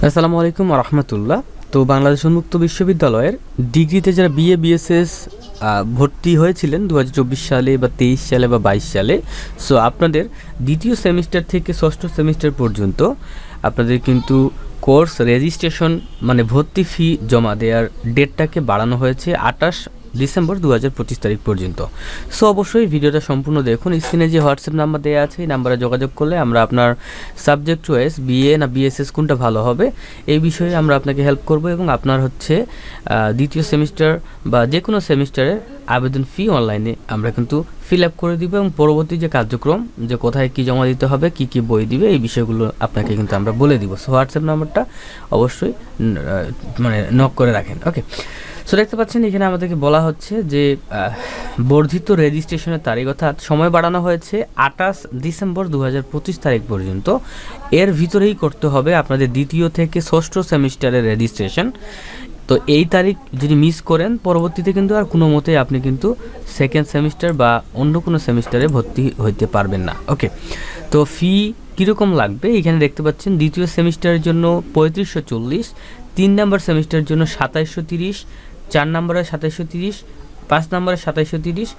আসসালামু আলাইকুম রহমতুল্লাহ। তো বাংলাদেশ উন্মুক্ত বিশ্ববিদ্যালয়ের ডিগ্রিতে যারা বিএ বিএসএস ভর্তি হয়েছিলেন দু হাজার চব্বিশ সালে বা তেইশ সালে বা বাইশ সালে সো আপনাদের দ্বিতীয় সেমিস্টার থেকে ষষ্ঠ সেমিস্টার পর্যন্ত আপনাদের কিন্তু কোর্স রেজিস্ট্রেশন মানে ভর্তি ফি জমা দেওয়ার ডেটটাকে বাড়ানো হয়েছে আঠাশ ডিসেম্বর দু হাজার পঁচিশ তারিখ পর্যন্ত। সো অবশ্যই ভিডিওটা সম্পূর্ণ দেখুন। স্ক্রিনে যে হোয়াটসঅ্যাপ নাম্বার দেওয়া আছে, এই নাম্বারে যোগাযোগ করলে আমরা আপনার সাবজেক্ট ওয়াইজ বিএ না বিএসএস কোনটা ভালো হবে, এই বিষয়ে আমরা আপনাকে হেল্প করব এবং আপনার হচ্ছে দ্বিতীয় সেমিস্টার বা যে কোনো সেমিস্টারের আবেদন ফি অনলাইনে আমরা কিন্তু ফিল আপ করে দিব এবং পরবর্তী যে কার্যক্রম, যে কোথায় কি জমা দিতে হবে, কি কি বই দিবে, এই বিষয়গুলো আপনাকে কিন্তু আমরা বলে দিব। সো হোয়াটসঅ্যাপ নাম্বারটা অবশ্যই মানে নক করে রাখেন। ওকে সো দেখতে পাচ্ছেন, এখানে আমাদেরকে বলা হচ্ছে যে বর্ধিত রেজিস্ট্রেশনের তারিখ, অর্থাৎ সময় বাড়ানো হয়েছে আঠাশ ডিসেম্বর দু হাজার পঁচিশ তারিখ পর্যন্ত। এর ভিতরেই করতে হবে আপনাদের দ্বিতীয় থেকে ষষ্ঠ সেমিস্টারের রেজিস্ট্রেশন তো এই তারিখ যদি মিস করেন, পরবর্তীতে কিন্তু আর কোনো মতেই আপনি কিন্তু সেকেন্ড সেমিস্টার বা অন্য কোনো সেমিস্টারে ভর্তি হইতে পারবেন না। ওকে তো ফি কীরকম লাগবে? এখানে দেখতে পাচ্ছেন, দ্বিতীয় সেমিস্টারের জন্য পঁয়ত্রিশশো চল্লিশ, তিন নম্বর সেমিস্টারের জন্য সাতাইশশো তিরিশ চার নম্বরে সাতাইশশো তিরিশ, পাঁচ নম্বরে সাতাইশশো তিরিশ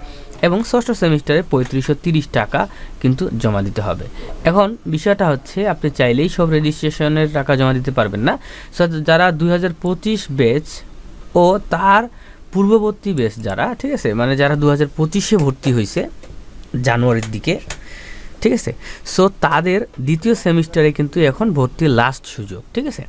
এবং ষষ্ঠ সেমিস্টারে পঁয়ত্রিশশো তিরিশ টাকা কিন্তু জমা দিতে হবে। এখন বিষয়টা হচ্ছে, আপনি চাইলেই সব রেজিস্ট্রেশনের টাকা জমা দিতে পারবেন না। যারা দুই ব্যাচ ও তার পূর্ববর্তী ব্যাচ যারা, ঠিক আছে? মানে যারা দু হাজার পঁচিশে ভর্তি হয়েছে জানুয়ারির দিকে ঠিক আছে? সো তাদের দ্বিতীয় সেমিস্টারে কিন্তু এখন ভর্তির লাস্ট সুযোগ, ঠিক আছে?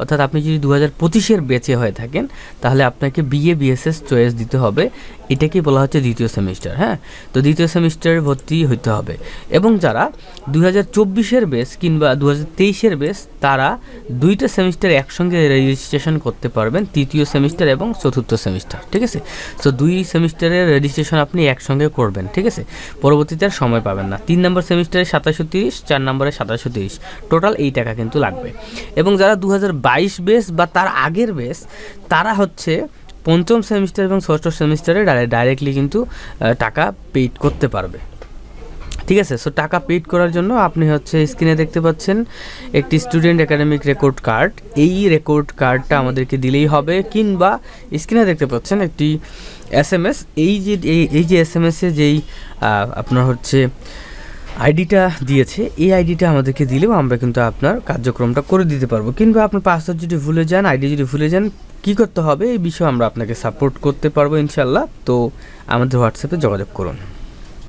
অর্থাৎ আপনি যদি দু হাজার পঁচিশের বেঁচে হয়ে থাকেন, তাহলে আপনাকে বিএ বিএসএস চয়েস দিতে হবে। এটাকেই বলা হচ্ছে দ্বিতীয় সেমিস্টার হ্যাঁ? তো দ্বিতীয় সেমিস্টারে ভর্তি হইতে হবে। এবং যারা দু হাজার চব্বিশের বেস কিংবা দু হাজার তেইশের বেস, তারা দুইটা সেমিস্টার একসঙ্গে রেজিস্ট্রেশন করতে পারবেন, তৃতীয় সেমিস্টার এবং চতুর্থ সেমিস্টার, ঠিক আছে? সো দুই সেমিস্টারের রেজিস্ট্রেশন আপনি একসঙ্গে করবেন, ঠিক আছে? পরবর্তীতে আর সময় পাবেন না। তিন নম্বর সেমিস্টারে সাতাশশো তিরিশ, চার নম্বরে সাতাশশো তিরিশ। টোটাল এই টাকা কিন্তু লাগবে। এবং যারা দু হাজার বাইশ বেস বা তার আগের বেস, তারা হচ্ছে পঞ্চম সেমিস্টার এবং ষষ্ঠ সেমিস্টারে ডাইরেক্টলি কিন্তু টাকা পেইড করতে পারবে। ঠিক আছে? সো টাকা পেইড করার জন্য আপনি হচ্ছে স্ক্রিনে দেখতে পাচ্ছেন একটি স্টুডেন্ট একাডেমিক রেকর্ড কার্ড এই রেকর্ড কার্ডটা আমাদেরকে দিলেই হবে কিংবা স্ক্রিনে দেখতে পাচ্ছেন একটি এস এই যে, এই- যে এস এম এসে যেই আপনার হচ্ছে আইডিটা দিয়েছে, এই আইডিটা আমাদেরকে দিলেও আমরা কিন্তু আপনার কার্যক্রমটা করে দিতে পারব। কিংবা আপনার পাসওয়ার্ড যদি ভুলে যান, আইডি যদি ভুলে যান, কি করতে হবে? এই বিষয়ে আমরা আপনাকে সাপোর্ট করতে পারব ইনশাল্লাহ তো আমাদের হোয়াটসঅ্যাপে যোগাযোগ করুন।